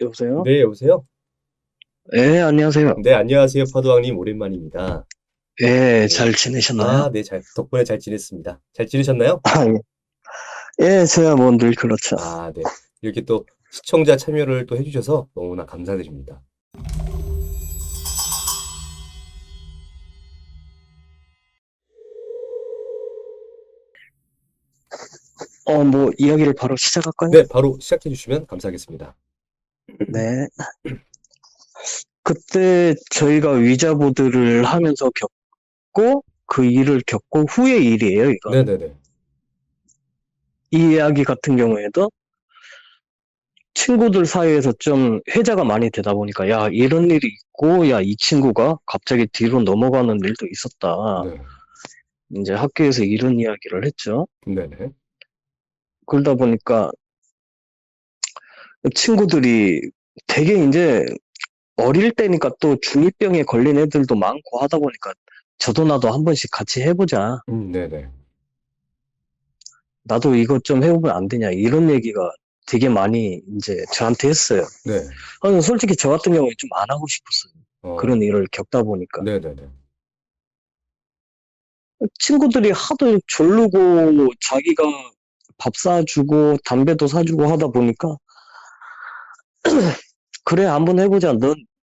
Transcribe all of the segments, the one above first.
여보세요? 네, 여보세요? 네, 안녕하세요. 네, 안녕하세요. 파도왕님, 오랜만입니다. 예, 잘 지내셨나요? 아, 네, 잘, 덕분에 잘 지냈습니다. 잘 지내셨나요? 아, 예. 예, 제가 뭐 늘 그렇죠. 아, 네. 이렇게 또 시청자 참여를 또 해주셔서 너무나 감사드립니다. 어, 뭐, 이야기를 바로 시작할까요? 네, 바로 시작해 주시면 감사하겠습니다. 네. 그때 저희가 위자보드를 하면서 겪고, 그 일을 겪고 후의 일이에요, 이거. 네네네. 이 이야기 같은 경우에도 친구들 사이에서 좀 회자가 많이 되다 보니까, 야, 이런 일이 있고, 야, 이 친구가 갑자기 뒤로 넘어가는 일도 있었다. 네. 이제 학교에서 이런 이야기를 했죠. 네네. 그러다 보니까 친구들이 되게 이제 어릴 때니까 또 중2병에 걸린 애들도 많고 하다 보니까 저도 나도 한 번씩 같이 해보자. 음, 네네. 나도 이것 좀 해보면 안 되냐. 이런 얘기가 되게 많이 이제 저한테 했어요. 네. 저는 솔직히 저 같은 경우에 좀 안 하고 싶었어요. 어, 그런 일을 겪다 보니까. 네네네. 친구들이 하도 졸르고 자기가 밥 사주고 담배도 사주고 하다 보니까 그래 한번 해보자. 넌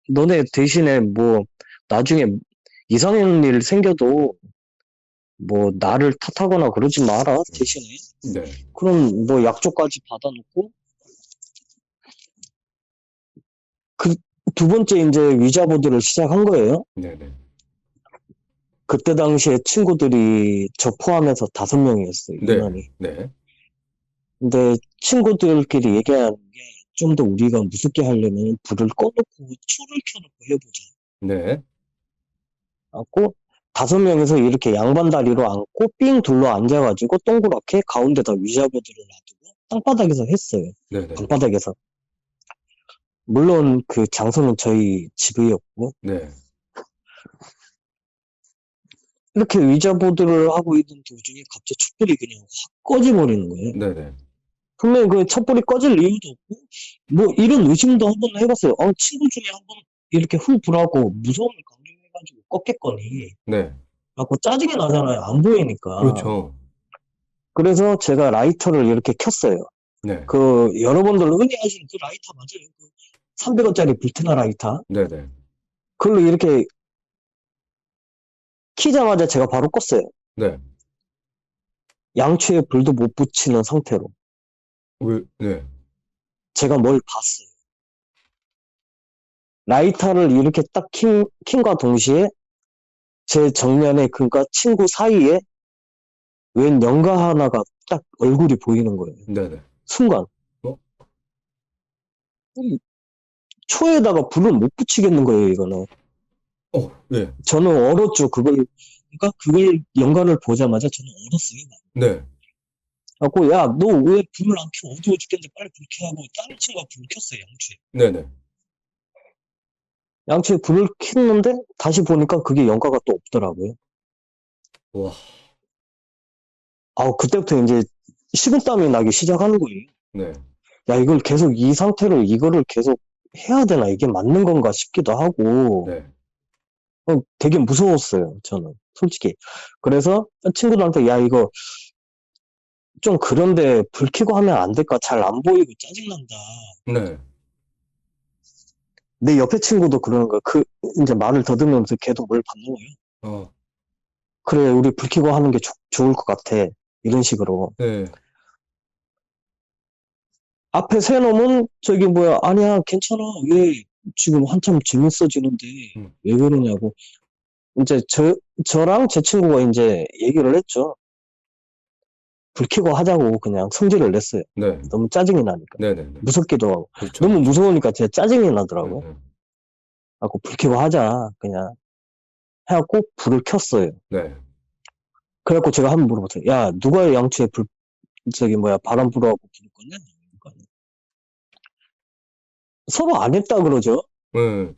너네 대신에 뭐 나중에 이상한 일 생겨도 뭐 나를 탓하거나 그러지 마라 대신에 네. 그럼 뭐 약조까지 받아놓고 그 두 번째 이제 위자보드를 시작한 거예요. 네 네. 그때 당시에 친구들이 저 포함해서 다섯 명이었어요. 네. 네. 근데 친구들끼리 얘기하는 게 좀 더 우리가 무섭게 하려면 불을 꺼놓고 초를 켜놓고 해보자. 네. 갖고 다섯 명에서 이렇게 양반 다리로 앉고 삥 둘러 앉아가지고 동그랗게 가운데다 위자보드를 놔두고 땅바닥에서 했어요. 네네. 방바닥에서. 물론 그 장소는 저희 집이었고 네. 이렇게 위자보드를 하고 있는 도중에 갑자기 촛불이 그냥 확 꺼져버리는 거예요. 네네. 분명히 그 촛불이 꺼질 이유도 없고, 뭐, 이런 의심도 한 번 해봤어요. 어, 친구 중에 한 번 이렇게 후 불하고 무서움을 감정해가지고 껐겠거니. 네. 갖고 짜증이 나잖아요. 안 보이니까. 그렇죠. 그래서 제가 라이터를 이렇게 켰어요. 네. 그, 여러분들 흔히 아시는 그 라이터 맞아요. 그 300원짜리 불테나 라이터. 네네. 그걸로 이렇게 키자마자 제가 바로 껐어요. 네. 양초에 불도 못 붙이는 상태로. 왜, 네. 제가 뭘 봤어요. 라이터를 이렇게 딱 킨, 킨과 동시에 제 정면에 그니까 친구 사이에 웬 연가 하나가 딱 얼굴이 보이는 거예요. 네네. 순간. 어? 이 초에다가 불을 못 붙이겠는 거예요, 이거는. 어, 네. 저는 얼었죠, 그걸. 그러니까 그걸 연가를 보자마자 저는 얼었어요. 막. 네. 갖고, 야, 너 왜 불을 안 켜? 어두워 죽겠는데 빨리 불 켜 하고 다른 친구가 불을 켰어요, 양초에. 네네. 양초에 불을 켰는데 다시 보니까 그게 연가가 또 없더라고요. 와. 아, 그때부터 이제 식은땀이 나기 시작하는 거예요. 네. 야, 이걸 계속 이 상태로 이거를 계속 해야 되나? 이게 맞는 건가 싶기도 하고, 네. 어, 되게 무서웠어요, 저는. 솔직히. 그래서 친구들한테, 야, 이거 좀 그런데 불 켜고 하면 안 될까? 잘 안 보이고 짜증난다. 네. 내 옆에 친구도 그러는 거야. 그, 이제 말을 더듬으면서 걔도 뭘 받는 거예요. 어, 그래, 우리 불 켜고 하는 게 좋- 좋을 것 같아. 이런 식으로. 네. 앞에 세 놈은 저기 뭐야 아니야 괜찮아 왜 지금 한참 재밌어지는데 음. 왜 그러냐고 이제 저 저랑 제 친구가 이제 얘기를 했죠 불 켜고 하자고 그냥 성질을 냈어요 네. 너무 짜증이 나니까 네네네. 무섭기도 하고 그렇죠. 너무 무서우니까 진짜 짜증이 나더라고 네. 하고 불 켜고 하자 그냥 해갖고 불을 켰어요 네. 그래갖고 제가 한번 물어봤어요 야 누가 양초에 불 저기 뭐야 바람 불어갖고 불을 그러니까 서로 안 했다 그러죠 네.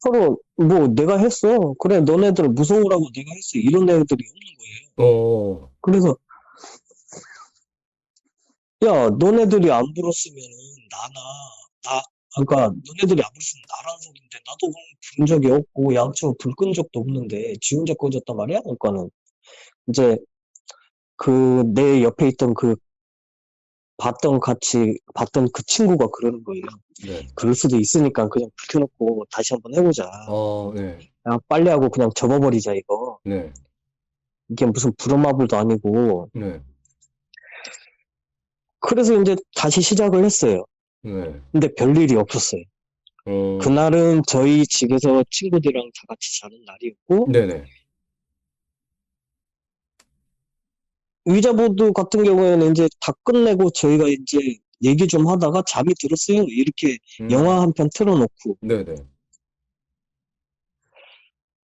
서로 뭐 내가 했어. 그래 너네들 무서우라고 내가 했어. 이런 애들이 없는 거예요. 어, 그래서 야 너네들이 안 불었으면은 나나 나 그러니까 너네들이 아무리 쓰면 나라는 소리인데 나도 그럼 부른 적이 없고 양쪽으로 불 끈 적도 없는데 지 혼자 꺼졌단 말이야. 그러니까는 이제 그 내 옆에 있던 그 봤던 같이 봤던 그 친구가 그러는 거예요. 네. 그럴 수도 있으니까 그냥 불 켜놓고 다시 한번 해보자. 어, 네. 그냥 빨리 하고 그냥 접어버리자 이거. 네. 이게 무슨 불엄마불도 아니고. 네. 그래서 이제 다시 시작을 했어요. 네. 근데 별일이 없었어요. 어, 그날은 저희 집에서 친구들이랑 다 같이 자는 날이었고, 네네. 의자보드 같은 경우에는 이제 다 끝내고 저희가 이제 얘기 좀 하다가 잠이 들었어요. 이렇게 음, 영화 한 편 틀어놓고. 네네.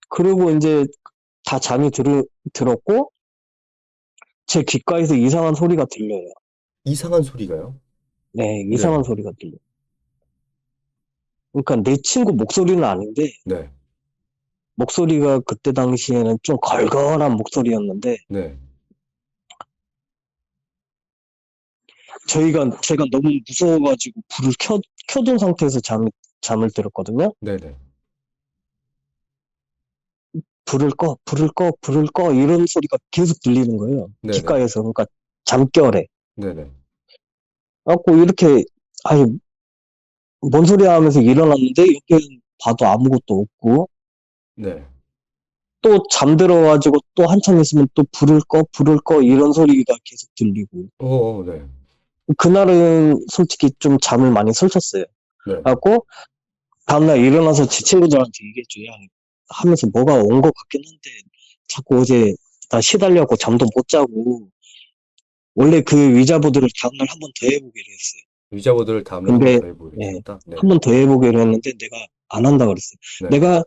그리고 이제 다 잠이 들, 들었고, 제 귓가에서 이상한 소리가 들려요. 이상한 소리가요? 네, 이상한 소리가 들려요. 그러니까 내 친구 목소리는 아닌데, 네. 목소리가 그때 당시에는 좀 걸걸한 목소리였는데, 네. 저희가, 제가 너무 무서워가지고 불을 켜, 켜둔 상태에서 잠, 잠을 들었거든요. 네네. 불을 꺼, 불을 꺼, 불을 꺼, 이런 소리가 계속 들리는 거예요. 네네. 귓가에서. 그러니까 잠결에. 네네. 갖고 이렇게, 아니, 뭔 소리야 하면서 일어났는데, 옆에 봐도 아무것도 없고, 네. 또 잠들어 가지고 또 한참 있으면 또 불을 꺼, 불을 꺼, 이런 소리가 계속 들리고. 어, 어, 네. 그날은 솔직히 좀 잠을 많이 설쳤어요. 네. 갖고, 다음날 일어나서 제 친구들한테 얘기했죠. 야, 하면서 뭐가 온 것 같긴 한데, 자꾸 어제 나 시달려고 잠도 못 자고, 원래 그 위자보드를 다음날 한 번 더 해보기로 했어요. 의자보드를 다음에 근데, 한번 해보겠다. 네. 한 번 더 해보기로 했는데, 내가 안 한다 그랬어요. 네. 내가,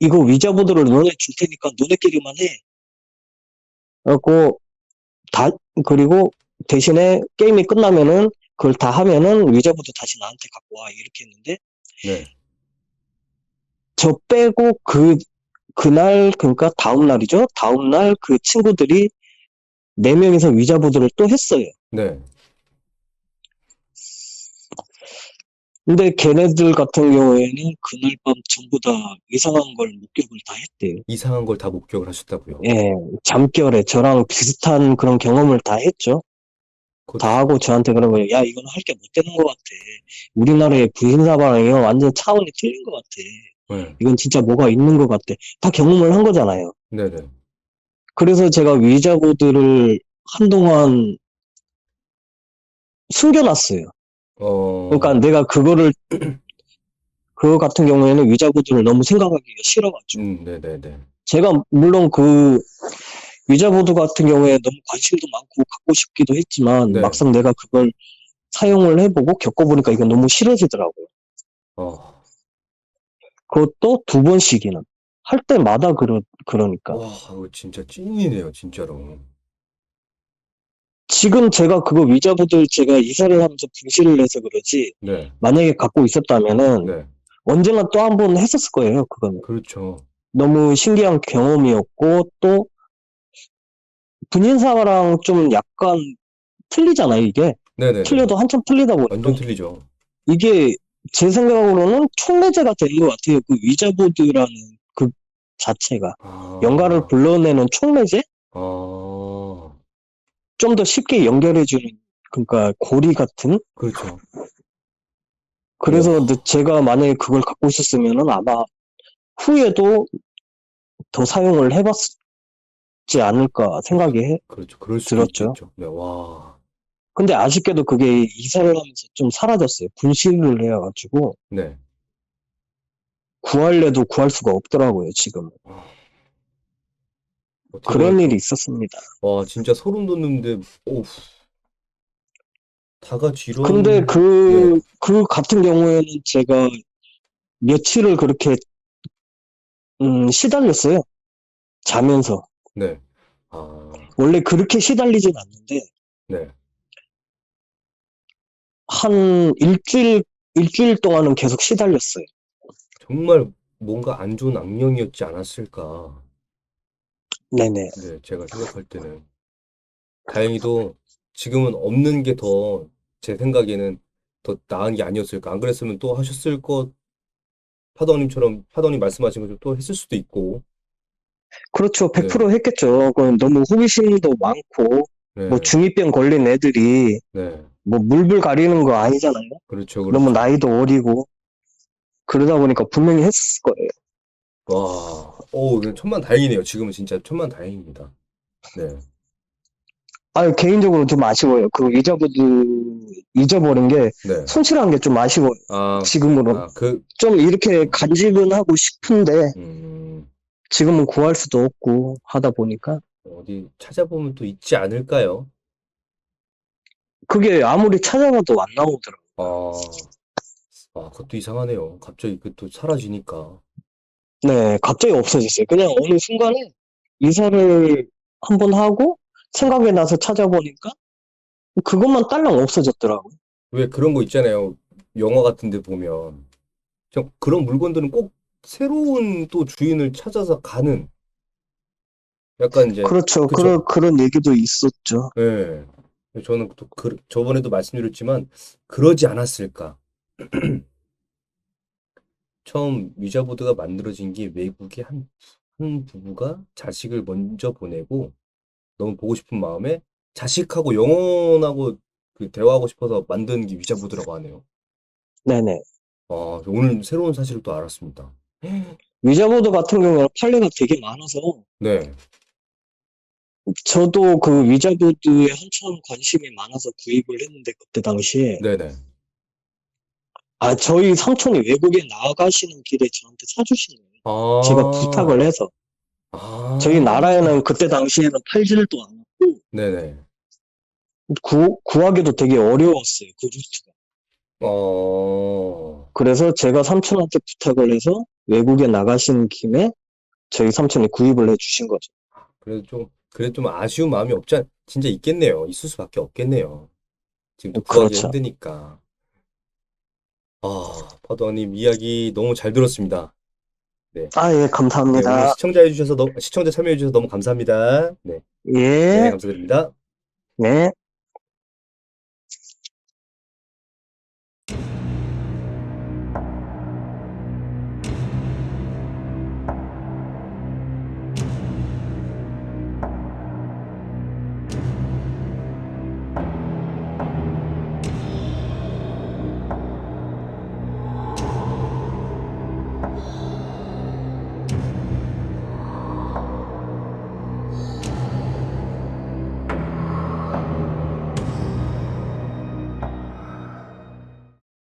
이거 위자보드를 너네 줄 테니까 너네끼리만 해. 그래갖고, 다, 그리고 대신에 게임이 끝나면은, 그걸 다 하면은 위자보드 다시 나한테 갖고 와. 이렇게 했는데, 네. 저 빼고 그, 그날, 그러니까 다음 날이죠? 다음 날 그 친구들이 네 명이서 위자보드를 또 했어요. 네. 근데 걔네들 같은 경우에는 그날 밤 전부 다 이상한 걸 목격을 다 했대요. 이상한 걸 다 목격을 하셨다고요. 예, 잠결에 저랑 비슷한 그런 경험을 다 했죠. 그것도- 다 하고 저한테 그런 거예요. 야, 이건 할게 못 되는 것 같아. 우리나라의 부신사방이요. 완전 차원이 틀린 것 같아. 네. 이건 진짜 뭐가 있는 것 같아. 다 경험을 한 거잖아요. 네네. 그래서 제가 위자보드를 한동안 숨겨놨어요. 어, 그러니까 내가 그거를, 그거 같은 경우에는 위자보드를 너무 생각하기가 싫어가지고. 음, 네네네. 제가 물론 그 위자보드 같은 경우에 너무 관심도 많고 갖고 싶기도 했지만 네. 막상 내가 그걸 사용을 해보고 겪어보니까 이게 너무 싫어지더라고요. 어, 그것도 두 번씩이나. 할 때마다 그러, 그러니까. 와, 이거 진짜 찐이네요, 진짜로. 지금 제가 그거 위자보드 제가 이사를 하면서 분실을 해서 그러지 네, 만약에 갖고 있었다면은 네. 언젠가 또 한 번 했었을 거예요, 그거는. 그렇죠. 너무 신기한 경험이었고, 또, 분인사랑 좀 약간 틀리잖아요, 이게. 네네. 틀려도 한참 틀리다 보니까. 완전 틀리죠. 이게 제 생각으로는 촉매제가 되는 것 같아요. 그 위자보드라는 그 자체가. 아, 영가를 불러내는 촉매제? 아, 좀더 쉽게 연결해주는, 그러니까 고리 같은? 그렇죠. 그래서. 느- 제가 만약에 그걸 갖고 있었으면은 아마 후에도 더 사용을 해봤지 않을까 생각이 해. 그렇죠. 그럴 수도 들었죠. 있겠죠. 네, 와, 근데 아쉽게도 그게 이사를 하면서 좀 사라졌어요. 분실을 해가지고 네. 구할래도 구할 수가 없더라고요, 지금. 어떻게 그런 보면 일이 있었습니다. 와, 진짜 소름 돋는데, 오우. 다 같이 이런, 근데 그, 네. 그 같은 경우에는 제가 며칠을 그렇게, 음, 시달렸어요. 자면서. 네. 아, 원래 그렇게 시달리진 않는데, 네. 한 일주일, 일주일 동안은 계속 시달렸어요. 정말 뭔가 안 좋은 악령이었지 않았을까. 네네. 네, 제가 생각할 때는. 다행히도 지금은 없는 게 더 제 생각에는 더 나은 게 아니었을까. 안 그랬으면 또 하셨을 것, 파더님처럼, 파더님 말씀하신 것처럼 또 했을 수도 있고, 그렇죠. 네. 100% 했겠죠. 그건 너무 호기심도 많고, 네, 뭐 중이병 걸린 애들이 네, 뭐 물불 가리는 거 아니잖아요. 그렇죠, 너무 그렇죠. 나이도 어리고. 그러다 보니까 분명히 했을 거예요. 와, 오, 그냥 천만 다행이네요. 지금은 진짜 천만 다행입니다. 네, 아, 개인적으로 좀 아쉬워요. 그 위자보드 잊어버린 게 네. 손실한 게 좀 아쉬워 요. 아, 지금으로. 아, 그, 좀 이렇게 간직은 하고 싶은데 음, 지금은 구할 수도 없고 하다 보니까 어디 찾아보면 또 있지 않을까요? 그게 아무리 찾아봐도 안 나오더라고요. 아, 아, 그것도 이상하네요. 갑자기 그 또 사라지니까. 네, 갑자기 없어졌어요. 그냥 어느 순간에 이사를 한번 하고 생각이 나서 찾아보니까 그것만 딸랑 없어졌더라고요. 왜 그런 거 있잖아요. 영화 같은 데 보면. 좀 그런 물건들은 꼭 새로운 또 주인을 찾아서 가는 약간 이제 그렇죠. 그쵸. 그런 그런 얘기도 있었죠. 예. 저는 또 그, 저번에도 말씀드렸지만 그러지 않았을까. 처음 위자보드가 만들어진 게 외국의 한, 한 부부가 자식을 먼저 보내고 너무 보고 싶은 마음에 자식하고 영혼하고 그 대화하고 싶어서 만든 게 위자보드라고 하네요. 네네. 아, 오늘 새로운 사실을 또 알았습니다. 위자보드 같은 경우는 판례가 되게 많아서 네. 저도 그 위자보드에 한참 관심이 많아서 구입을 했는데 그때 당시에 네네. 아 저희 삼촌이 외국에 나가시는 길에 저한테 사주신 거예요. 아, 제가 부탁을 해서 아, 저희 나라에는 그때 당시에는 팔지를 도 않았고 네네. 구, 구하기도 되게 어려웠어요. 그 루트가. 어, 그래서 제가 삼촌한테 부탁을 해서 외국에 나가신 김에 저희 삼촌이 구입을 해주신 거죠. 그래도 좀, 그래도 좀 아쉬운 마음이 없지 않, 진짜 있겠네요. 있을 수밖에 없겠네요. 지금 또 구하기 그렇죠. 힘드니까. 아, 파도님 이야기 너무 잘 들었습니다. 아, 예, 네, 오늘 감사합니다. 시청자 해주셔서, 너무, 시청자 참여해주셔서 너무 감사합니다. 네, 네, 예, 감사드립니다. 네.